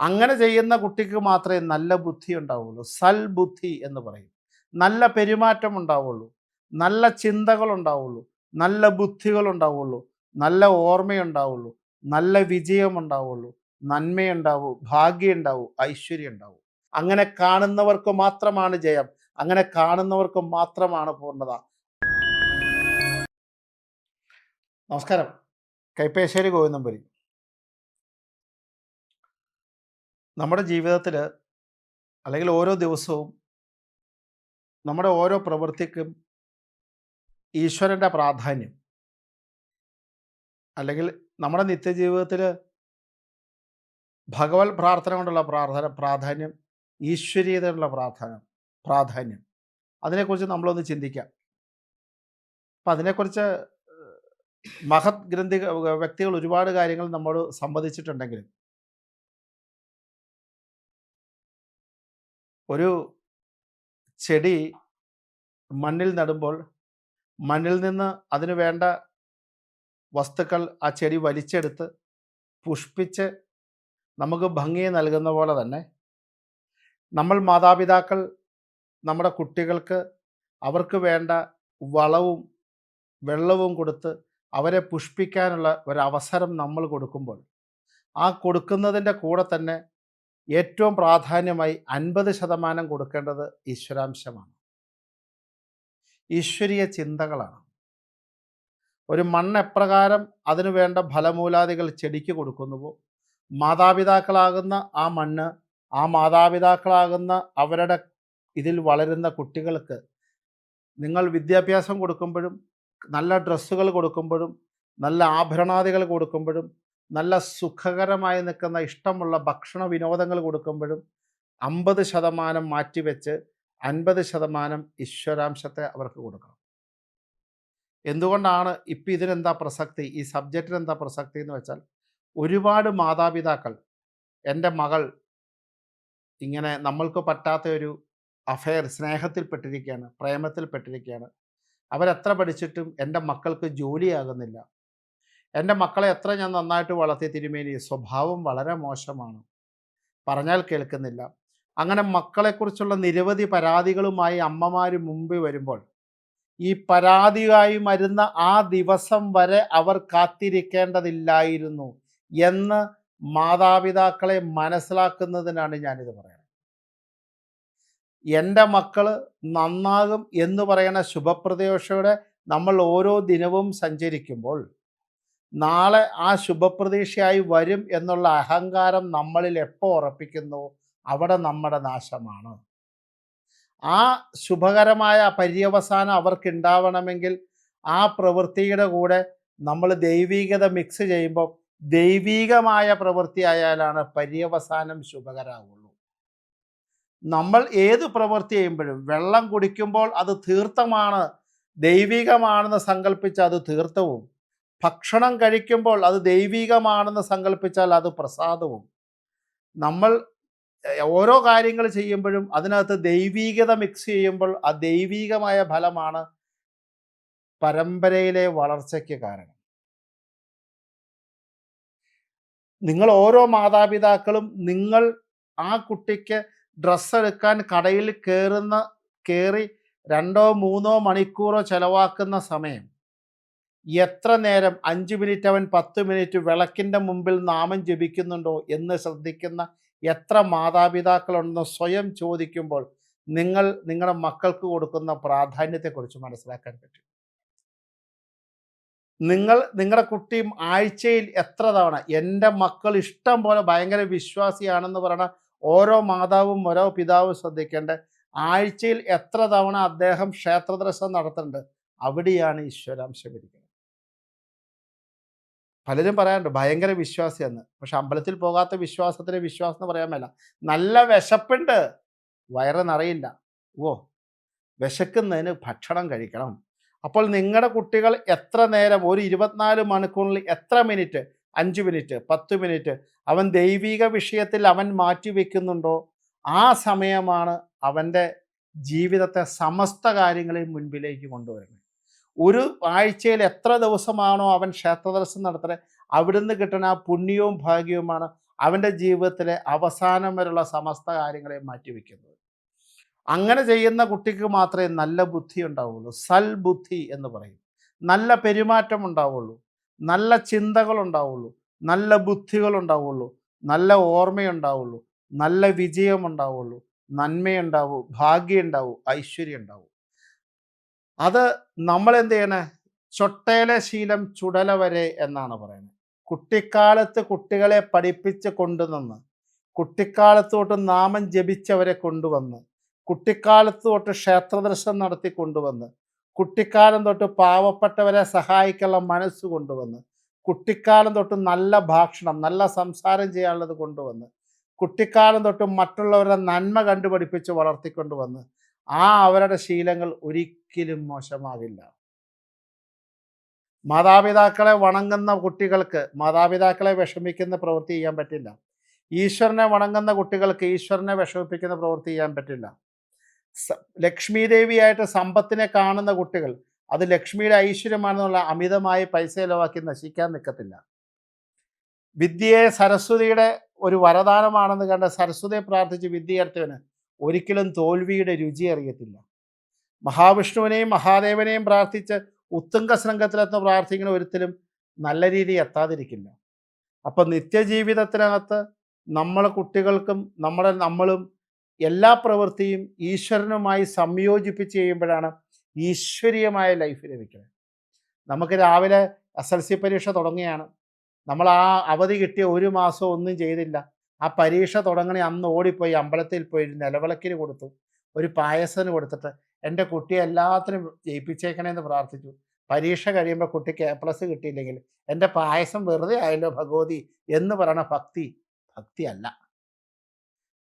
അങ്ങനെ ചെയ്യുന്ന കുട്ടിക്ക് മാത്രമേ നല്ല ബുദ്ധി ഉണ്ടാവുള്ളൂ. സൽബുദ്ധി എന്ന് പറയും. നല്ല പെരുമാറ്റം ഉണ്ടാവുള്ളൂ. നല്ല ചിന്തകൾ ഉണ്ടാവുള്ളൂ. നല്ല ബുദ്ധികൾ ഉണ്ടാവുള്ളൂ. നല്ല ഓർമ്മയുണ്ടാവുള്ളൂ. നല്ല വിജയം ഉണ്ടാവുള്ളൂ. നന്മയുണ്ടാവൂ ഭാഗ്യം ഉണ്ടാവും ഐശ്വര്യം ഉണ്ടാവും. അങ്ങനെ കാണുന്നവർക്ക് മാത്രമാണ് ജയം. അങ്ങനെ കാണുന്നവർക്ക് മാത്രമാണ് പൂർണത. നമസ്കാരം. കൈപ്പേശ്ശേരി ഗോവിന്ദമ്പുരി നമ്മുടെ ജീവിതത്തിൽ അല്ലെങ്കിൽ ഓരോ ദിവസവും നമ്മുടെ ഓരോ പ്രവൃത്തിക്കും ഈശ്വരന്റെ പ്രാധാന്യം. അല്ലെങ്കിൽ നമ്മുടെ നിത്യജീവിതത്തിൽ ഭഗവത് പ്രാർത്ഥന കൊണ്ടുള്ള പ്രാർത്ഥന പ്രാധാന്യം ഈശ്വരീയതയുള്ള പ്രാധാന്യം പ്രാധാന്യം. അതിനെക്കുറിച്ച് നമ്മളൊന്ന് ചിന്തിക്കാം. അപ്പം അതിനെക്കുറിച്ച് മഹത് ഗ്രന്ഥി വ്യക്തികൾ ഒരുപാട് കാര്യങ്ങൾ നമ്മോട് സംവദിച്ചിട്ടുണ്ടെങ്കിലും ഒരു ചെടി മണ്ണിൽ നടുമ്പോൾ മണ്ണിൽ നിന്ന് അതിന് വേണ്ട വസ്തുക്കൾ ആ ചെടി വലിച്ചെടുത്ത് പുഷ്പിച്ച് നമുക്ക് ഭംഗി നൽകുന്ന പോലെ തന്നെ നമ്മൾ മാതാപിതാക്കൾ നമ്മുടെ കുട്ടികൾക്ക് അവർക്ക് വേണ്ട വളവും വെള്ളവും കൊടുത്ത് അവരെ പുഷ്പിക്കാനുള്ള ഒരവസരം നമ്മൾ കൊടുക്കുമ്പോൾ ആ കൊടുക്കുന്നതിന്റെ കൂടെ തന്നെ ഏറ്റവും പ്രാധാന്യമായി അൻപത് ശതമാനം കൊടുക്കേണ്ടത് ഈശ്വരാംശമാണ്. ഈശ്വരീയ ചിന്തകളാണ്. ഒരു മണ്ണ് എപ്രകാരം അതിനു വേണ്ട ഫലമൂലാദികൾ ചെടിക്ക് കൊടുക്കുന്നുവോ? മാതാപിതാക്കളാകുന്ന ആ മണ്ണ് ആ മാതാപിതാക്കളാകുന്ന അവരുടെ ഇതിൽ വളരുന്ന കുട്ടികൾക്ക് നിങ്ങൾ വിദ്യാഭ്യാസം കൊടുക്കുമ്പോഴും നല്ല ഡ്രസ്സുകൾ കൊടുക്കുമ്പോഴും നല്ല ആഭരണാദികൾ കൊടുക്കുമ്പോഴും നല്ല സുഖകരമായി നിൽക്കുന്ന ഇഷ്ടമുള്ള ഭക്ഷണ വിനോദങ്ങൾ കൊടുക്കുമ്പോഴും അമ്പത് ശതമാനം മാറ്റിവെച്ച് അൻപത് ശതമാനം ഈശ്വരാംശത്തെ അവർക്ക് കൊടുക്കണം. എന്തുകൊണ്ടാണ് ഇപ്പം ഇതിനെന്താ പ്രസക്തി? ഈ സബ്ജക്റ്റിന് എന്താ പ്രസക്തി എന്ന് വെച്ചാൽ ഒരുപാട് മാതാപിതാക്കൾ എന്റെ മകൾ ഇങ്ങനെ നമ്മൾക്ക് പറ്റാത്ത ഒരു അഫെയർ സ്നേഹത്തിൽപ്പെട്ടിരിക്കുകയാണ് പ്രേമത്തിൽപ്പെട്ടിരിക്കുകയാണ് അവരെത്ര പഠിച്ചിട്ടും എന്റെ മക്കൾക്ക് ജോലിയാകുന്നില്ല. എന്റെ മക്കളെ എത്ര ഞാൻ നന്നായിട്ട് വളർത്തി തിരുമേനി സ്വഭാവം വളരെ മോശമാണ്. പറഞ്ഞാൽ കേൾക്കുന്നില്ല. അങ്ങനെ മക്കളെക്കുറിച്ചുള്ള നിരവധി പരാതികളുമായി അമ്മമാർ മുമ്പിൽ വരുമ്പോൾ ഈ പരാതിയായി വരുന്ന ആ ദിവസം വരെ അവർ കാത്തിരിക്കേണ്ടതില്ലായിരുന്നു എന്ന് മാതാപിതാക്കളെ മനസ്സിലാക്കുന്നതിനാണ് ഞാനിത് പറയുന്നത്. എന്റെ മക്കൾ നന്നാകും എന്ന് പറയുന്ന ശുഭപ്രതീക്ഷയോടെ നമ്മൾ ഓരോ ദിനവും സഞ്ചരിക്കുമ്പോൾ നാളെ ആ ശുഭപ്രതീക്ഷയായി വരും എന്നുള്ള അഹങ്കാരം നമ്മളിൽ എപ്പോൾ ഉറപ്പിക്കുന്നു? അവിടെ നമ്മുടെ നാശമാണ്. ആ ശുഭകരമായ പര്യവസാനം അവർക്കുണ്ടാവണമെങ്കിൽ ആ പ്രവൃത്തിയുടെ കൂടെ നമ്മൾ ദൈവീകത മിക്സ് ചെയ്യുമ്പോൾ ദൈവീകമായ പ്രവൃത്തി ആയാലാണ് പര്യവസാനം ശുഭകരാകുള്ളൂ നമ്മൾ ഏത് പ്രവൃത്തി ചെയ്യുമ്പോഴും വെള്ളം കുടിക്കുമ്പോൾ അത് തീർത്ഥമാണ് ദൈവികമാണെന്ന് സങ്കല്പിച്ച് അത് തീർത്ഥവും ഭക്ഷണം കഴിക്കുമ്പോൾ അത് ദൈവികമാണെന്ന് സങ്കല്പിച്ചാൽ അത് പ്രസാദവും. നമ്മൾ ഓരോ കാര്യങ്ങൾ ചെയ്യുമ്പോഴും അതിനകത്ത് ദൈവീകത മിക്സ് ചെയ്യുമ്പോൾ ആ ദൈവീകമായ ഫലമാണ് പരമ്പരയിലെ വളർച്ചയ്ക്ക് കാരണം. നിങ്ങൾ ഓരോ മാതാപിതാക്കളും നിങ്ങൾ ആ കുട്ടിക്ക് ഡ്രസ്സ് എടുക്കാൻ കടയിൽ കയറുന്ന കയറി രണ്ടോ മൂന്നോ മണിക്കൂറോ ചെലവാക്കുന്ന സമയം എത്ര നേരം അഞ്ച് മിനിറ്റ് അവൻ പത്ത് മിനിറ്റ് വിളക്കിന്റെ മുമ്പിൽ നാമം ജപിക്കുന്നുണ്ടോ എന്ന് ശ്രദ്ധിക്കുന്ന എത്ര മാതാപിതാക്കളുണ്ടെന്ന് സ്വയം ചോദിക്കുമ്പോൾ നിങ്ങൾ നിങ്ങളുടെ മക്കൾക്ക് കൊടുക്കുന്ന പ്രാധാന്യത്തെക്കുറിച്ച് മനസ്സിലാക്കാൻ പറ്റും. നിങ്ങൾ നിങ്ങളുടെ കുട്ടി ആഴ്ചയിൽ എത്ര തവണ എന്റെ മക്കൾ ഇഷ്ടം പോലെ ഭയങ്കര വിശ്വാസിയാണെന്ന് പറയണ ഓരോ മാതാവും ഓരോ പിതാവും ശ്രദ്ധിക്കേണ്ട ആഴ്ചയിൽ എത്ര തവണ അദ്ദേഹം ക്ഷേത്രദർശനം നടത്തുന്നുണ്ട് അവിടെയാണ് ഈശ്വരാംശം ഇരിക്കുന്നത്. പലരും പറയാറുണ്ട് ഭയങ്കര വിശ്വാസിയെന്ന്. പക്ഷെ അമ്പലത്തിൽ പോകാത്ത വിശ്വാസത്തിന് വിശ്വാസം എന്ന് പറയാൻ മേല. നല്ല വിശപ്പുണ്ട്. വയറ് നിറയില്ല. ഓ വിശക്കുന്നതിന് ഭക്ഷണം കഴിക്കണം. അപ്പോൾ നിങ്ങളുടെ കുട്ടികൾ എത്ര നേരം ഒരു ഇരുപത്തിനാല് മണിക്കൂറിൽ എത്ര മിനിറ്റ് അഞ്ച് മിനിറ്റ് പത്ത് മിനിറ്റ് അവൻ ദൈവിക വിഷയത്തിൽ അവൻ മാറ്റി മാറ്റിവെക്കുന്നുണ്ടോ ആ സമയമാണ് അവന്റെ ജീവിതത്തെ സമസ്ത കാര്യങ്ങളെയും മുൻപിലേക്ക് കൊണ്ടുവരുന്നത്. ഒരു ആഴ്ചയിൽ എത്ര ദിവസമാണോ അവൻ ക്ഷേത്രദർശനം നടത്തുന്നത്? അവിടുന്ന് കിട്ടുന്ന ആ പുണ്യവും ഭാഗ്യവുമാണ് അവന്റെ ജീവിതത്തിലെ അവസാനം വരെയുള്ള സമസ്ത കാര്യങ്ങളെയും മാറ്റിവെക്കുന്നത്. അങ്ങനെ ചെയ്യുന്ന കുട്ടിക്ക് മാത്രമേ നല്ല ബുദ്ധി ഉണ്ടാവുള്ളൂ. സൽബുദ്ധി എന്ന് പറയും. നല്ല പെരുമാറ്റം ഉണ്ടാവുള്ളൂ. നല്ല ചിന്തകൾ ഉണ്ടാവുള്ളൂ. നല്ല ബുദ്ധികൾ ഉണ്ടാവുള്ളൂ. നല്ല ഓർമ്മയുണ്ടാവുള്ളൂ. നല്ല വിജയം ഉണ്ടാവുള്ളൂ. നന്മയുണ്ടാവൂ. ഭാഗ്യം ഉണ്ടാവൂ ഐശ്വര്യം ഉണ്ടാവൂ. അത് നമ്മൾ എന്ത് ചെയ്യണേ ചൊട്ടയിലെ ശീലം ചുടല വരെ എന്നാണ് പറയുന്നത്. കുട്ടിക്കാലത്ത് കുട്ടികളെ പഠിപ്പിച്ച് കൊണ്ടുവന്ന് കുട്ടിക്കാലത്ത് തൊട്ട് നാമം ജപിച്ചവരെ കൊണ്ടുവന്ന് കുട്ടിക്കാലത്ത് തൊട്ട് ക്ഷേത്രദർശനം നടത്തി കൊണ്ടുവന്ന് കുട്ടിക്കാലം തൊട്ട് പാവപ്പെട്ടവരെ സഹായിക്കാനുള്ള മനസ്സ് കൊണ്ടുവന്ന് കുട്ടിക്കാലം തൊട്ട് നല്ല ഭാഷണം നല്ല സംസാരം ചെയ്യാനുള്ളത് കൊണ്ടുവന്ന് കുട്ടിക്കാലം തൊട്ട് മറ്റുള്ളവരുടെ നന്മ കണ്ടുപഠിപ്പിച്ച് വളർത്തിക്കൊണ്ടുവന്ന് ആ അവരുടെ ശീലങ്ങൾ ഒരിക്കലും മോശമാകില്ല. മാതാപിതാക്കളെ വണങ്ങുന്ന കുട്ടികൾക്ക് മാതാപിതാക്കളെ വിഷമിക്കുന്ന പ്രവൃത്തി ചെയ്യാൻ പറ്റില്ല. ഈശ്വരനെ വണങ്ങുന്ന കുട്ടികൾക്ക് ഈശ്വരനെ വിഷമിപ്പിക്കുന്ന പ്രവൃത്തി ചെയ്യാൻ പറ്റില്ല. ലക്ഷ്മി ദേവിയായിട്ട് സമ്പത്തിനെ കാണുന്ന കുട്ടികൾ അത് ലക്ഷ്മിയുടെ ഐശ്വര്യമാണെന്നുള്ള അമിതമായ പൈസ ചിലവാക്കി നശിക്കാൻ നിൽക്കത്തില്ല. വിദ്യയെ സരസ്വതിയുടെ ഒരു വരദാനമാണെന്ന് കണ്ട് സരസ്വതിയെ പ്രാർത്ഥിച്ച് വിദ്യയർത്ഥവന് ഒരിക്കലും തോൽവിയുടെ രുചി അറിയത്തില്ല. മഹാവിഷ്ണുവിനെയും മഹാദേവനെയും പ്രാർത്ഥിച്ച് ഉത്തുംഗ ശൃംഗത്തിലെത്തുന്ന പ്രാർത്ഥിക്കുന്ന ഒരിക്കലും നല്ല രീതി എത്താതിരിക്കില്ല. അപ്പം നിത്യജീവിതത്തിനകത്ത് നമ്മളെ കുട്ടികൾക്കും നമ്മുടെ നമ്മളും എല്ലാ പ്രവൃത്തിയും ഈശ്വരനുമായി സംയോജിപ്പിച്ച് ചെയ്യുമ്പോഴാണ് ഈശ്വരീയമായ ലൈഫ് ലഭിക്കുന്നത്. നമുക്ക് രാവിലെ എസ് എൽ സി പരീക്ഷ തുടങ്ങിയാണ് നമ്മൾ ആ അവധി കിട്ടിയ ഒരു മാസം ഒന്നും ചെയ്തില്ല. ആ പരീക്ഷ തുടങ്ങണി അന്ന് ഓടിപ്പോയി അമ്പലത്തിൽ പോയി നിലവിളക്കിന് കൊടുത്തു ഒരു പായസത്തിന് കൊടുത്തിട്ട് എന്റെ കുട്ടിയെ എല്ലാത്തിനും ജയിപ്പിച്ചേക്കണേന്ന് പ്രാർത്ഥിച്ചു. പരീക്ഷ കഴിയുമ്പോൾ കുട്ടിക്ക് എ പ്ലസ് കിട്ടിയില്ലെങ്കിൽ എന്റെ പായസം വെറുതെ ആയല്ലോ ഭഗവതി എന്ന് പറയണ ഭക്തി ഭക്തി അല്ല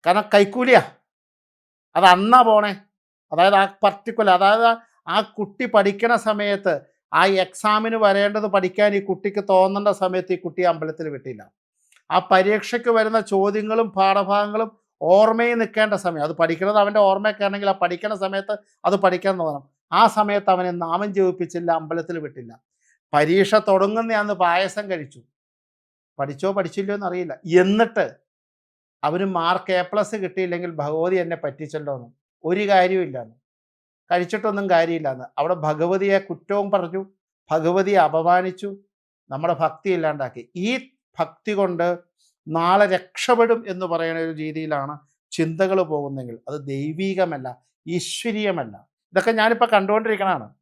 കാരണം കൈക്കൂലിയാ. അത് അന്നാ പോണേ. അതായത് ആ പർട്ടിക്കുലർ അതായത് ആ- കുട്ടി പഠിക്കണ സമയത്ത് ആ എക്സാമിന് വരേണ്ടത് പഠിക്കാൻ ഈ കുട്ടിക്ക് തോന്നേണ്ട സമയത്ത് ഈ കുട്ടി അമ്പലത്തിൽ വിട്ടില്ല. ആ പരീക്ഷയ്ക്ക് വരുന്ന ചോദ്യങ്ങളും പാഠഭാഗങ്ങളും ഓർമ്മയിൽ നിൽക്കേണ്ട സമയം. അത് പഠിക്കുന്നത് അവന്റെ ഓർമ്മയൊക്കെ ആണെങ്കിൽ ആ പഠിക്കുന്ന സമയത്ത് അത് പഠിക്കാൻ തോന്നണം. ആ സമയത്ത് അവനെ നാമം ജീവിപ്പിച്ചില്ല അമ്പലത്തിൽ വിട്ടില്ല. പരീക്ഷ തുടങ്ങുന്ന അന്ന് പായസം കഴിച്ചു. പഠിച്ചോ പഠിച്ചില്ലോ എന്നറിയില്ല. എന്നിട്ട് അവന് മാർക്ക് എ പ്ലസ് കിട്ടിയില്ലെങ്കിൽ ഭഗവതി എന്നെ പറ്റിച്ചല്ലോ എന്ന്. ഒരു കാര്യമില്ലെന്ന് കഴിച്ചിട്ടൊന്നും കാര്യമില്ലെന്ന് അവിടെ ഭഗവതിയെ കുറ്റവും പറഞ്ഞു. ഭഗവതിയെ അപമാനിച്ചു. നമ്മുടെ ഭക്തി ഇല്ലാണ്ടാക്കി. ഈ ഭക്തി കൊണ്ട് നാളെ രക്ഷപ്പെടും എന്ന് പറയുന്ന ഒരു രീതിയിലാണ് ചിന്തകൾ പോകുന്നെങ്കിൽ അത് ദൈവീകമല്ല ഈശ്വരീയമല്ല. ഇതൊക്കെ ഞാനിപ്പോൾ കണ്ടുകൊണ്ടിരിക്കണതാണ്.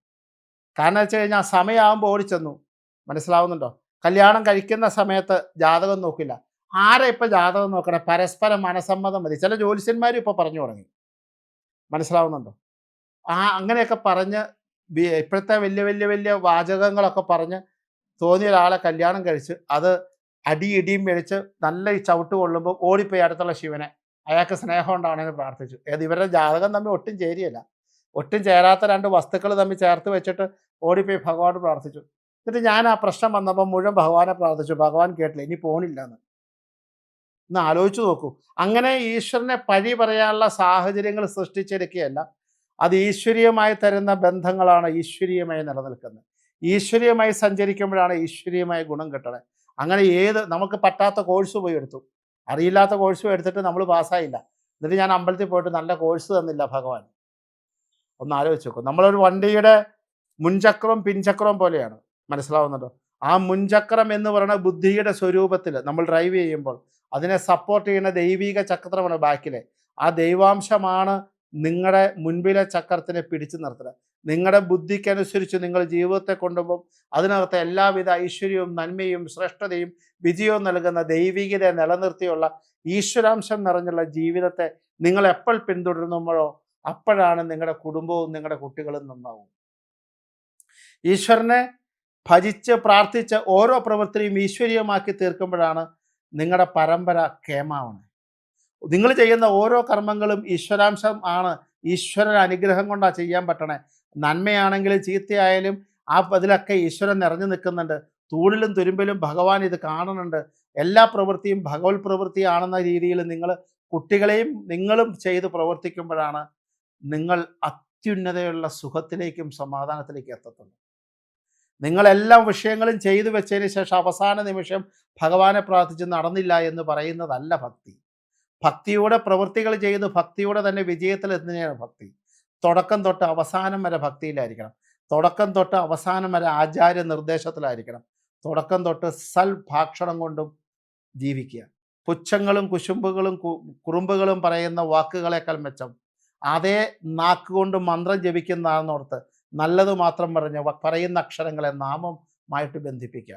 കാരണം വെച്ച് കഴിഞ്ഞാൽ സമയമാകുമ്പോൾ ഓടിച്ചെന്നു. മനസ്സിലാവുന്നുണ്ടോ? കല്യാണം കഴിക്കുന്ന സമയത്ത് ജാതകം നോക്കില്ല. ആരെ ഇപ്പം ജാതകം നോക്കണേ? പരസ്പരം മനസമ്മതം മതി. ചില ജ്യോത്സ്യന്മാരും ഇപ്പോൾ പറഞ്ഞു തുടങ്ങി. മനസ്സിലാവുന്നുണ്ടോ? ആ അങ്ങനെയൊക്കെ പറഞ്ഞ് ഇപ്പോഴത്തെ വലിയ വലിയ വലിയ വാചകങ്ങളൊക്കെ പറഞ്ഞ് തോന്നിയ ഒരാളെ കല്യാണം കഴിച്ച് അത് അടി ഇടിയും മേടിച്ച് നല്ല ഈ ചവിട്ട് കൊള്ളുമ്പോൾ ഓടിപ്പോയി അടുത്തുള്ള ശിവനെ. അയാൾക്ക് സ്നേഹം ഉണ്ടാവണമെന്ന് പ്രാർത്ഥിച്ചു. ഏത് ഇവരുടെ ജാതകം തമ്മിൽ ഒട്ടും ചേരിയല്ല. ഒട്ടും ചേരാത്ത രണ്ട് വസ്തുക്കൾ തമ്മിൽ ചേർത്ത് വെച്ചിട്ട് ഓടിപ്പോയി ഭഗവാൻ പ്രാർത്ഥിച്ചു. എന്നിട്ട് ഞാൻ ആ പ്രശ്നം വന്നപ്പോൾ മുഴുവൻ ഭഗവാനെ പ്രാർത്ഥിച്ചു. ഭഗവാൻ കേട്ടില്ല. ഇനി പോണില്ല എന്ന് ഒന്ന് ആലോചിച്ചു നോക്കൂ. അങ്ങനെ ഈശ്വരനെ പഴി പറയാനുള്ള സാഹചര്യങ്ങൾ സൃഷ്ടിച്ചെടുക്കുകയല്ല. അത് ഈശ്വരീയമായി തരുന്ന ബന്ധങ്ങളാണ് ഈശ്വരീയമായി നിലനിൽക്കുന്നത്. ഈശ്വരീയമായി സഞ്ചരിക്കുമ്പോഴാണ് ഈശ്വരീയമായ ഗുണം കിട്ടണത് അങ്ങനെ ഏത് നമുക്ക് പറ്റാത്ത കോഴ്സ് പോയി എടുത്തു. അറിയില്ലാത്ത കോഴ്സ് എടുത്തിട്ട് നമ്മൾ പാസ്സായില്ല എന്നിട്ട് ഞാൻ അമ്പലത്തിൽ പോയിട്ട് നല്ല കോഴ്സ് തന്നില്ല ഭഗവാൻ. ഒന്ന് ആലോചിച്ച് നോക്കും നമ്മളൊരു വണ്ടിയുടെ മുൻചക്രവും പിൻചക്രവും പോലെയാണ്. മനസ്സിലാവുന്നുണ്ടോ? ആ മുൻചക്രം എന്ന് പറയുന്ന ബുദ്ധിയുടെ സ്വരൂപത്തിൽ നമ്മൾ ഡ്രൈവ് ചെയ്യുമ്പോൾ അതിനെ സപ്പോർട്ട് ചെയ്യുന്ന ദൈവിക ചക്രമാണ് ബാക്കിലെ. ആ ദൈവാംശമാണ് നിങ്ങളുടെ മുൻപിലെ ചക്രത്തിനെ പിടിച്ചു നിർത്തുന്നത്. നിങ്ങളുടെ ബുദ്ധിക്കനുസരിച്ച് നിങ്ങൾ ജീവിതത്തെ കൊണ്ടുപോകും. അതിനകത്ത് എല്ലാവിധ ഐശ്വര്യവും നന്മയും ശ്രേഷ്ഠതയും വിജയവും നൽകുന്ന ദൈവികതയെ നിലനിർത്തിയുള്ള ഈശ്വരാംശം നിറഞ്ഞുള്ള ജീവിതത്തെ നിങ്ങൾ എപ്പോൾ പിന്തുടരുമ്പോഴോ അപ്പോഴാണ് നിങ്ങളുടെ കുടുംബവും നിങ്ങളുടെ കുട്ടികളും നന്നാവും. ഈശ്വരനെ ഭജിച്ച് പ്രാർത്ഥിച്ച് ഓരോ പ്രവൃത്തിയും ഈശ്വരീയമാക്കി തീർക്കുമ്പോഴാണ് നിങ്ങളുടെ പരമ്പര കേമാവണേ. നിങ്ങൾ ചെയ്യുന്ന ഓരോ കർമ്മങ്ങളും ഈശ്വരാംശം ആണ്. ഈശ്വരൻ അനുഗ്രഹം കൊണ്ടാണ് ചെയ്യാൻ പറ്റണേ. നന്മയാണെങ്കിലും ചീത്തയായാലും ആ അതിലൊക്കെ ഈശ്വരൻ നിറഞ്ഞു നിൽക്കുന്നുണ്ട്. തൂണിലും തുരുമ്പിലും ഭഗവാൻ ഇത് കാണുന്നുണ്ട്. എല്ലാ പ്രവൃത്തിയും ഭഗവത് പ്രവൃത്തിയാണെന്ന രീതിയിൽ നിങ്ങൾ കുട്ടികളെയും നിങ്ങളും ചെയ്ത് പ്രവർത്തിക്കുമ്പോഴാണ് നിങ്ങൾ അത്യുന്നതയുള്ള സുഖത്തിലേക്കും സമാധാനത്തിലേക്കും എത്തത്തുള്ളൂ. നിങ്ങളെല്ലാ വിഷയങ്ങളും ചെയ്തു വെച്ചതിന് ശേഷം അവസാന നിമിഷം ഭഗവാനെ പ്രാർത്ഥിച്ച് നടന്നില്ല എന്ന് പറയുന്നതല്ല ഭക്തി. ഭക്തിയുടെ പ്രവൃത്തികൾ ചെയ്ത് ഭക്തിയുടെ തന്നെ വിജയത്തിൽ വിജയത്തിലെത്തുന്നതാണ് ഭക്തി. തുടക്കം തൊട്ട് അവസാനം വരെ ഭക്തിയിലായിരിക്കണം. തുടക്കം തൊട്ട് അവസാനം വരെ ആചാര്യ നിർദ്ദേശത്തിലായിരിക്കണം. തുടക്കം തൊട്ട് സൽഭാക്ഷണം കൊണ്ടും ജീവിക്കുക. പുച്ഛങ്ങളും കുശുമ്പുകളും കുറുമ്പുകളും പറയുന്ന വാക്കുകളെക്കാൾ മെച്ചം. അതേ നാക്കുകൊണ്ട് മന്ത്രം ജപിക്കുന്നതാണെന്നോർത്ത് നല്ലത് മാത്രം പറഞ്ഞ് പറയുന്ന അക്ഷരങ്ങളെ നാമമായിട്ട് ബന്ധിപ്പിക്കുക.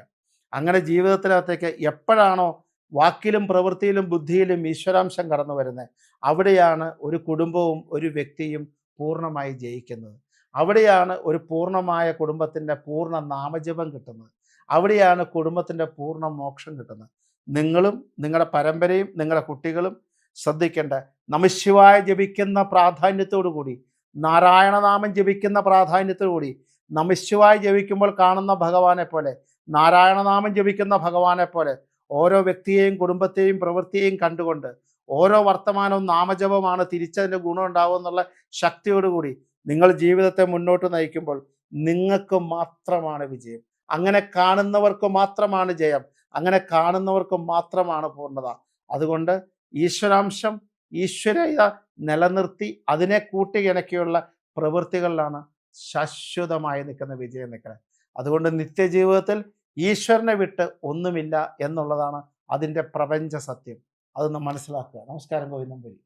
അങ്ങനെ ജീവിതത്തിനകത്തേക്ക് എപ്പോഴാണോ വാക്കിലും പ്രവൃത്തിയിലും ബുദ്ധിയിലും ഈശ്വരാംശം കടന്നു വരുന്നത് അവിടെയാണ് ഒരു കുടുംബവും ഒരു വ്യക്തിയും പൂർണമായി ജയിക്കുന്നത്. അവിടെയാണ് ഒരു പൂർണമായ കുടുംബത്തിന്റെ പൂർണ നാമജപം കിട്ടുന്നത്. അവിടെയാണ് കുടുംബത്തിന്റെ പൂർണ മോക്ഷം കിട്ടുന്നത്. നിങ്ങളും നിങ്ങളുടെ പരമ്പരയും നിങ്ങളുടെ കുട്ടികളും ശ്രദ്ധിക്കേണ്ട നമശിവായ ജപിക്കുന്ന പ്രാധാന്യത്തോടു കൂടി നാരായണനാമം ജപിക്കുന്ന പ്രാധാന്യത്തോടു കൂടി നമശിവായ ജപിക്കുമ്പോൾ കാണുന്ന ഭഗവാനെ പോലെ നാരായണനാമം ജപിക്കുന്ന ഭഗവാനെ പോലെ ഓരോ വ്യക്തിയെയും കുടുംബത്തെയും പ്രവൃത്തിയെയും കണ്ടുകൊണ്ട് ഓരോ വർത്തമാനവും നാമജപമാണ് തിരിച്ചതിന്റെ ഗുണം ഉണ്ടാവും എന്നുള്ള ശക്തിയോടുകൂടി നിങ്ങൾ ജീവിതത്തെ മുന്നോട്ട് നയിക്കുമ്പോൾ നിങ്ങൾക്ക് മാത്രമാണ് വിജയം. അങ്ങനെ കാണുന്നവർക്ക് മാത്രമാണ് ജയം. അങ്ങനെ കാണുന്നവർക്ക് മാത്രമാണ് പൂർണത. അതുകൊണ്ട് ഈശ്വരാംശം ഈശ്വരത നിലനിർത്തി അതിനെ കൂട്ടിയിണക്കിയുള്ള പ്രവൃത്തികളിലാണ് ശാശ്വതമായി നിൽക്കുന്ന വിജയം നിൽക്കുന്നത് അതുകൊണ്ട് നിത്യജീവിതത്തിൽ ഈശ്വരനെ വിട്ട് ഒന്നുമില്ല എന്നുള്ളതാണ് അതിന്റെ പ്രപഞ്ച സത്യം. അതൊന്ന് മനസ്സിലാക്കുക. നമസ്കാരം ഗോവിന്ദം വരി